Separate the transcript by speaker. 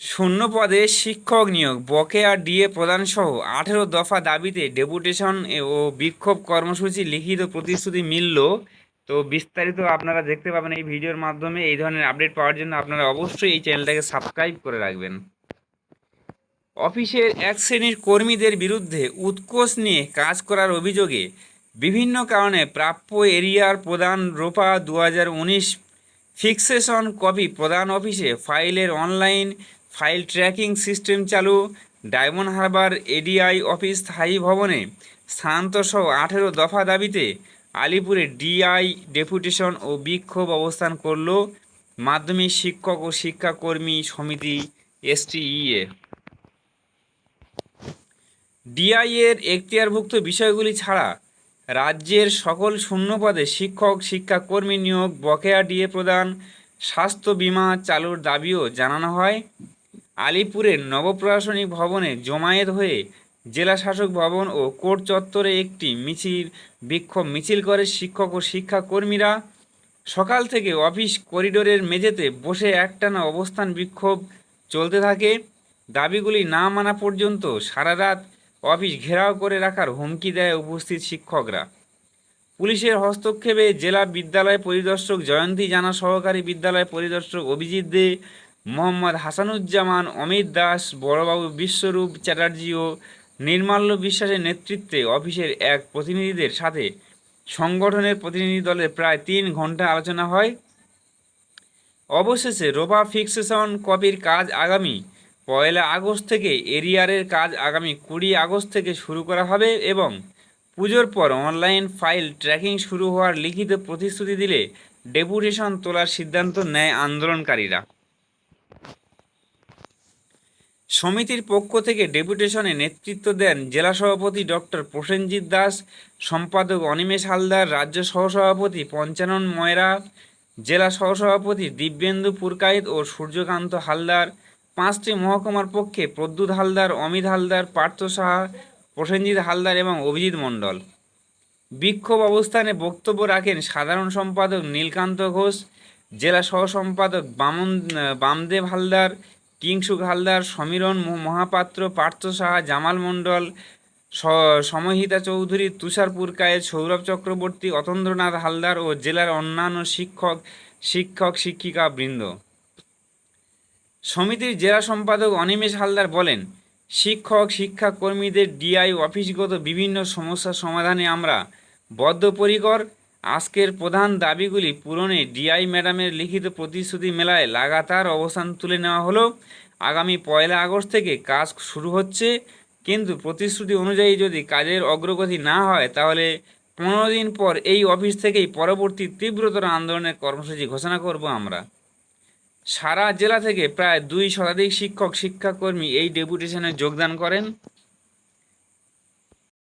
Speaker 1: শূন্য পদে শিক্ষক নিয়োগ, বকেয়া ডিএ প্রদান সহ আঠেরো দফা দাবিতে ডেপুটেশন ও বিক্ষোভ কর্মসূচি লিখিত প্রতিশ্রুতি মিলল। তো বিস্তারিত আপনারা দেখতে পাবেন এই ভিডিওর মাধ্যমে। এই ধরনের আপডেট পাওয়ার জন্য আপনারা অবশ্যই এই চ্যানেলটাকে সাবস্ক্রাইব করে রাখবেন। অফিসের এক শ্রেণির কর্মীদের বিরুদ্ধে উৎকোষ নিয়ে কাজ করার অভিযোগে বিভিন্ন কারণে প্রাপ্য এরিয়ার প্রদান রোপা দু হাজার উনিশ ফিক্সেশন কপি প্রধান অফিসে ফাইলের অনলাইন ফাইল ট্র্যাকিং সিস্টেম চালু, ডায়মন্ড হারবার এডিআই অফিস স্থায়ী ভবনে স্থানান্তরসহ আঠেরো দফা দাবিতে আলিপুরে ডিআই ডেপুটেশন ও বিক্ষোভ অবস্থান করল মাধ্যমিক শিক্ষক ও শিক্ষাকর্মী সমিতি এসটিইএ। ডিআই এর এখতিয়ারভুক্ত বিষয়গুলি ছাড়া রাজ্যের সকল শূন্যপদে শিক্ষক, শিক্ষাকর্মী নিয়োগ বকেয়া ডিএ প্রদান, স্বাস্থ্য বীমা চালুর দাবিও জানানো হয়। আলিপুরের নবপ্রশাসনিক ভবনে জমায়েত হয়ে জেলা শাসক ভবন ও কোর্ট চত্বরে একটি মিছিল, বিক্ষোভ মিছিল করে শিক্ষক ও শিক্ষাকর্মীরা। সকাল থেকে অফিস করিডোরের মেঝেতে বসে একটানা অবস্থান বিক্ষোভ চলতে থাকে। দাবিগুলি না মানা পর্যন্ত সারা রাত অফিস ঘেরাও করে রাখার হুমকি দেয় উপস্থিত শিক্ষকরা। পুলিশের হস্তক্ষেপে জেলা বিদ্যালয় পরিদর্শক জয়ন্তী জানা সহকারী বিদ্যালয় পরিদর্শক অভিজিৎ দে মোহাম্মদ হাসানুজ্জামান, অমিত দাস, বড়বাবু বিশ্বরূপ চ্যাটার্জি ও নির্মাল্য বিশ্বাসের নেতৃত্বে অফিসের এক প্রতিনিধিদের সাথে সংগঠনের প্রতিনিধি দলের প্রায় তিন ঘণ্টা আলোচনা হয়। অবশেষে রোবা ফিক্সেশন কপির কাজ আগামী পয়লা আগস্ট থেকে এরিয়ারের কাজ আগামী কুড়ি আগস্ট থেকে শুরু করা হবে এবং পুজোর পর অনলাইন ফাইল ট্র্যাকিং শুরু হওয়ার লিখিত প্রতিশ্রুতি দিলে ডেপুটেশন তোলার সিদ্ধান্ত নেয় আন্দোলনকারীরা। সমিতির পক্ষ থেকে ডেপুটেশনে নেতৃত্ব দেন জেলা সভাপতি ডক্টর প্রসেনজিৎ দাস, সম্পাদক অনিমেষ হালদার, রাজ্য সহসভাপতি পঞ্চানন ময়রা, জেলা সহসভাপতি দিব্যেন্দু পুরকায়েত ও সূর্যকান্ত হালদার, পাঁচটি মহকুমার পক্ষে প্রদ্যুৎ হালদার, অমিত হালদার, পার্থ সাহা, প্রসেনজিৎ হালদার এবং অভিজিৎ মণ্ডল। বিক্ষোভ অবস্থানে বক্তব্য রাখেন সাধারণ সম্পাদক নীলকান্ত ঘোষ, জেলা সহ সম্পাদক বামন, বামদেব হালদার কিংসুক হালদার সমীরণ মহাপাত্র পার্থ সাহা, জামাল মণ্ডল সমহিতা চৌধুরী, তুষার পুরকায়েত, সৌরভ চক্রবর্তী, অতন্দ্রনাথ হালদার ও জেলার অন্যান্য শিক্ষক শিক্ষক, শিক্ষিকা বৃন্দ। সমিতির জেলা সম্পাদক অনিমেষ হালদার বলেন, শিক্ষক, শিক্ষাকর্মীদের ডিআই অফিসগত বিভিন্ন সমস্যা সমাধানে আমরা বদ্ধপরিকর আজকের প্রধান দাবিগুলি পূরণে ডিআই ম্যাডামের লিখিত প্রতিশ্রুতি মেলায় লাগাতার অবস্থান তুলে নেওয়া হলো। আগামী পয়লা আগস্ট থেকে কাজ শুরু হচ্ছে। কিন্তু প্রতিশ্রুতি অনুযায়ী যদি কাজের অগ্রগতি না হয়, তাহলে পনেরো দিন পর এই অফিস থেকেই পরবর্তী তীব্রতর আন্দোলনের কর্মসূচি ঘোষণা করব আমরা। সারা জেলা থেকে প্রায় দুই শতাধিক শিক্ষক, শিক্ষাকর্মী এই ডেপুটেশনে যোগদান করেন।